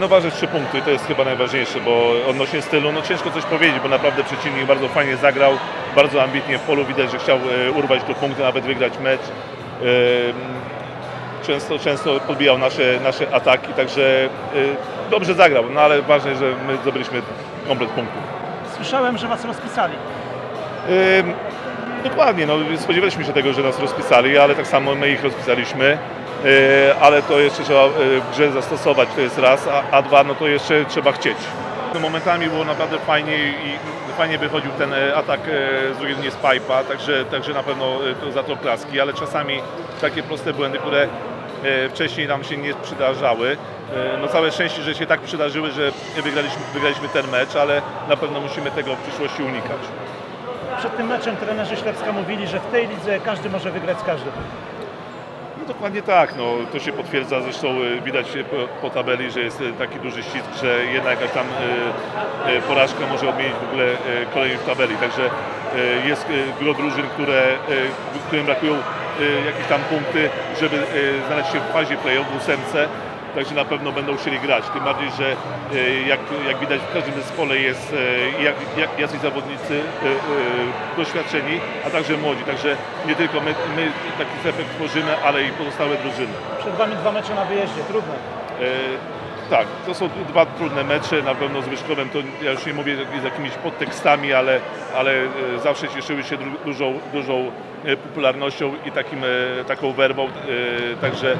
No ważne trzy punkty, to jest chyba najważniejsze, bo odnośnie stylu, no ciężko coś powiedzieć, bo naprawdę przeciwnik bardzo fajnie zagrał, bardzo ambitnie w polu, widać, że chciał e, urwać tu punkty, nawet wygrać mecz. E, Często, często podbijał nasze, nasze ataki, także e, dobrze zagrał, no ale ważne, że my zdobyliśmy komplet punktów. Słyszałem, że was rozpisali. Dokładnie, no, spodziewaliśmy się tego, że nas rozpisali, ale tak samo my ich rozpisaliśmy. Yy, Ale to jeszcze trzeba yy, w grze zastosować, to jest raz, a, a dwa, no to jeszcze trzeba chcieć. No, momentami było naprawdę fajnie i fajnie wychodził ten e, atak e, z drugiej strony z pipa, także, także na pewno e, to za to klaski, ale czasami takie proste błędy, które e, wcześniej nam się nie przydarzały. E, No całe szczęście, że się tak przydarzyły, że wygraliśmy, wygraliśmy ten mecz, ale na pewno musimy tego w przyszłości unikać. Przed tym meczem trenerzy Ślepska mówili, że w tej lidze każdy może wygrać z każdym. No dokładnie tak, no, to się potwierdza, zresztą e, widać po, po tabeli, że jest e, taki duży ścisk, że jedna jakaś tam e, porażka może odmienić w ogóle e, kolejność w tabeli, także jest gro drużyn, które, którym brakują jakieś tam punkty, żeby znaleźć się w fazie play-off w ósemce, także na pewno będą chcieli grać, tym bardziej, że e, jak, jak widać w każdym zespole jest e, jak, jak, jacyś zawodnicy e, doświadczeni, a także młodzi, także nie tylko my, my taki efekt tworzymy, ale i pozostałe drużyny. Przed wami dwa mecze na wyjeździe, trudne. Tak, to są dwa trudne mecze, na pewno z Wyszkowem to ja już nie mówię z jakimiś podtekstami, ale, ale zawsze cieszyły się dużą, dużą popularnością i takim, taką werbą, także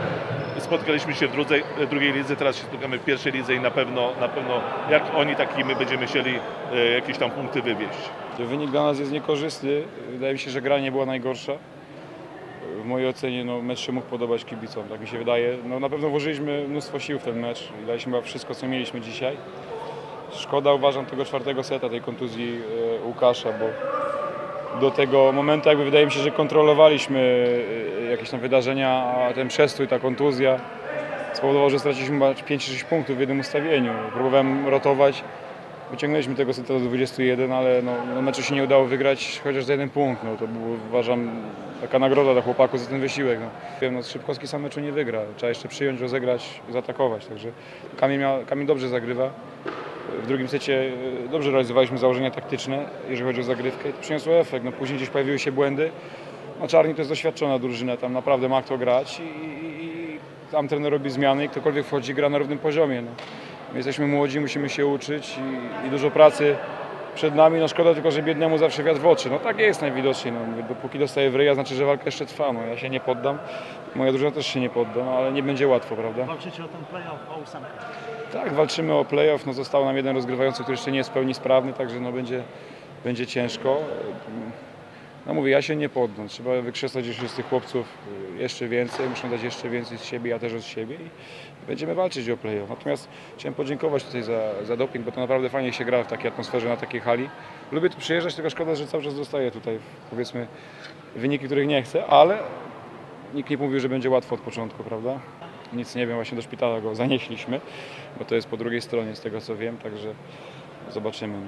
spotkaliśmy się w drugiej, drugiej lidze, teraz się spotkamy w pierwszej lidze i na pewno, na pewno jak oni, tak i my będziemy chcieli e, jakieś tam punkty wywieźć. Wynik dla nas jest niekorzystny. Wydaje mi się, że gra nie była najgorsza. W mojej ocenie no, mecz się mógł podobać kibicom, tak mi się wydaje. No, na pewno włożyliśmy mnóstwo sił w ten mecz i daliśmy wszystko, co mieliśmy dzisiaj. Szkoda uważam tego czwartego seta, tej kontuzji e, Łukasza, bo do tego momentu jakby wydaje mi się, że kontrolowaliśmy e, jakieś tam wydarzenia, a ten przestój, ta kontuzja spowodował, że straciliśmy chyba 5-6 punktów w jednym ustawieniu. Próbowałem rotować, Wyciągnęliśmy tego seta do 21, ale no, no meczu się nie udało wygrać chociaż za jeden punkt. No, to był, uważam, taka nagroda dla chłopaków za ten wysiłek. No. Wiem, no, Szybkowski sam meczu nie wygra. Trzeba jeszcze przyjąć, rozegrać, zaatakować. Także Kamil, miał, Kamil dobrze zagrywa. W drugim secie e, dobrze realizowaliśmy założenia taktyczne, jeżeli chodzi o zagrywkę to przyniosło efekt. No, później gdzieś pojawiły się błędy. No, Czarni to jest doświadczona drużyna, tam naprawdę ma kto grać i, i, i tam trener robi zmiany i ktokolwiek wchodzi gra na równym poziomie. No. My jesteśmy młodzi, musimy się uczyć i, i dużo pracy przed nami. No szkoda tylko, że biednemu zawsze wiatr w oczy. No tak jest najwidoczniej. No. Dopóki dostaję w ryja, znaczy, że walka jeszcze trwa. No, ja się nie poddam. Moja drużyna też się nie podda, no, ale nie będzie łatwo, prawda? Walczycie o ten playoff, o ósemkę. Tak, walczymy o playoff. No, został nam jeden rozgrywający, który jeszcze nie jest w pełni sprawny, także no, będzie, będzie ciężko. No mówię, ja się nie poddam. Trzeba wykrzesać jeszcze z tych chłopców y, jeszcze więcej, muszą dać jeszcze więcej z siebie, ja też od siebie i będziemy walczyć o playoff. Natomiast chciałem podziękować tutaj za, za doping, bo to naprawdę fajnie się gra w takiej atmosferze, na takiej hali. Lubię tu przyjeżdżać, tylko szkoda, że cały czas dostaję tutaj powiedzmy wyniki, których nie chcę, ale nikt nie mówił, że będzie łatwo od początku, prawda? Nic nie wiem, właśnie do szpitala go zanieśliśmy, bo to jest po drugiej stronie z tego co wiem, także zobaczymy.